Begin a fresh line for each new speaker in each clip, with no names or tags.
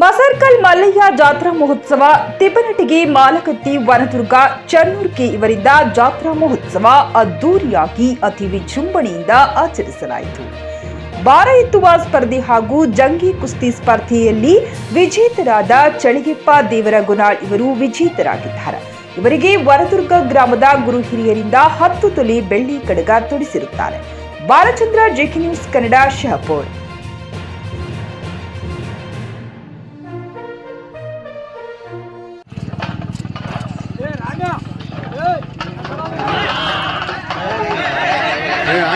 ಮಸರ್ಕಲ್ ಮಲ್ಲಯ್ಯ ಜಾತ್ರಾ ಮಹೋತ್ಸವ ತಿಪ್ಪನಟಿಗೆ ಮಾಲಕತ್ತಿ ವನದುರ್ಗ ಚನ್ನೂರ್ಕೆ ಇವರಿಂದ ಜಾತ್ರಾ ಮಹೋತ್ಸವ ಅದ್ದೂರಿಯಾಗಿ ಅತಿ ವಿಜೃಂಭಣೆಯಿಂದ ಆಚರಿಸಲಾಯಿತು. ಭಾರ ಎತ್ತುವ ಸ್ಪರ್ಧೆ ಹಾಗೂ ಜಂಗಿ ಕುಸ್ತಿ ಸ್ಪರ್ಧೆಯಲ್ಲಿ ವಿಜೇತರಾದ ಚಳಿಗೆಪ್ಪ ದೇವರಗುನಾಳ್ ಇವರು ವಿಜೇತರಾಗಿದ್ದಾರೆ. ಇವರಿಗೆ ವರದುರ್ಗ ಗ್ರಾಮದ ಗುರು ಹಿರಿಯರಿಂದ ಹತ್ತು ತೊಲೆ ಬೆಳ್ಳಿ ಕಡಗ ತೊಡಿಸಿರುತ್ತಾರೆ. Balachandra JK news Kannada, Shahapur.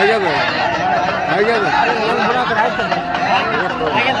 ಏ ಆಗ್ಯದ ಆಗ್ಯದ ಆಗ್ಯದ